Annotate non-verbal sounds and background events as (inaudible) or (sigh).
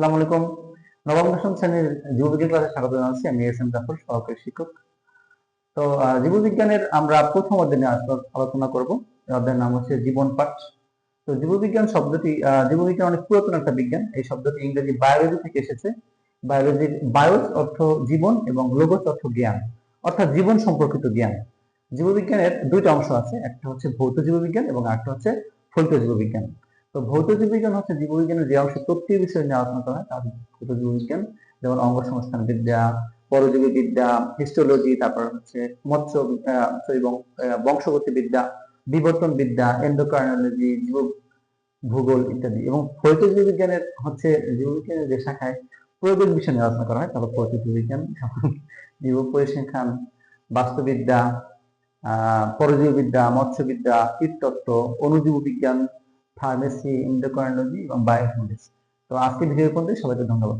আসসালামু আলাইকুম। নবম দশম শ্রেণির জীববিজ্ঞান ক্লাসে স্বাগত জানাচ্ছি। আমি এস এম জাফর, সহকারী শিক্ষক। তো জীববিজ্ঞানের আমরা প্রথম অধ্যায় নিয়ে আলোচনা করব। অধ্যায়ের নাম হচ্ছে জীবন পাঠ। তো, জীববিজ্ঞান শব্দটি জীববিজ্ঞান অনেক পুরাতন একটা বিজ্ঞান। এই শব্দটি ইংরেজি বায়োলজি থেকে এসেছে। বায়োলজির বায়োস অর্থ জীবন এবং লোগোস অর্থ জ্ঞান, অর্থাৎ জীবন সম্পর্কিত জ্ঞান। জীববিজ্ঞানের দুইটা অংশ আছে। একটা হচ্ছে ভৌত জীববিজ্ঞান এবং একটা হচ্ছে ফলিত জীববিজ্ঞান। তো ভৌত জীববিজ্ঞান হচ্ছে জীববিজ্ঞানের যে অংশ তত্ত্বীয় বিষয় নিয়ে আলোচনা করা হয়, তার ভৌত জীববিজ্ঞান। যেমন অঙ্গ সংস্থান বিদ্যা, পরজীবী বিদ্যা হিস্টোলজি তারপর হচ্ছে মৎস্য এবং বংশগতি বিদ্যা, বিবর্তন বিদ্যা এন্ডোক্রাইনোলজি জীব ভূগোল ইত্যাদি। এবং ফলিত জীববিজ্ঞানের হচ্ছে জীববিজ্ঞানের যে শাখায় প্রয়োগের বিষয় নিয়ে আলোচনা করা হয় তারপর ফলিত জীববিজ্ঞান, (laughs) জীব পরিসংখ্যান বাস্তুবিদ্যা আহ পরজীববিদ্যা মৎস্যবিদ্যা কীটতত্ত্ব, অনুজীব বিজ্ঞান ফার্মেসি ইন্ডোক্রাইনোলজি এবং বায়োফিজিক্স তো আজকে ভিডিও পর্যন্ত সবাইকে ধন্যবাদ।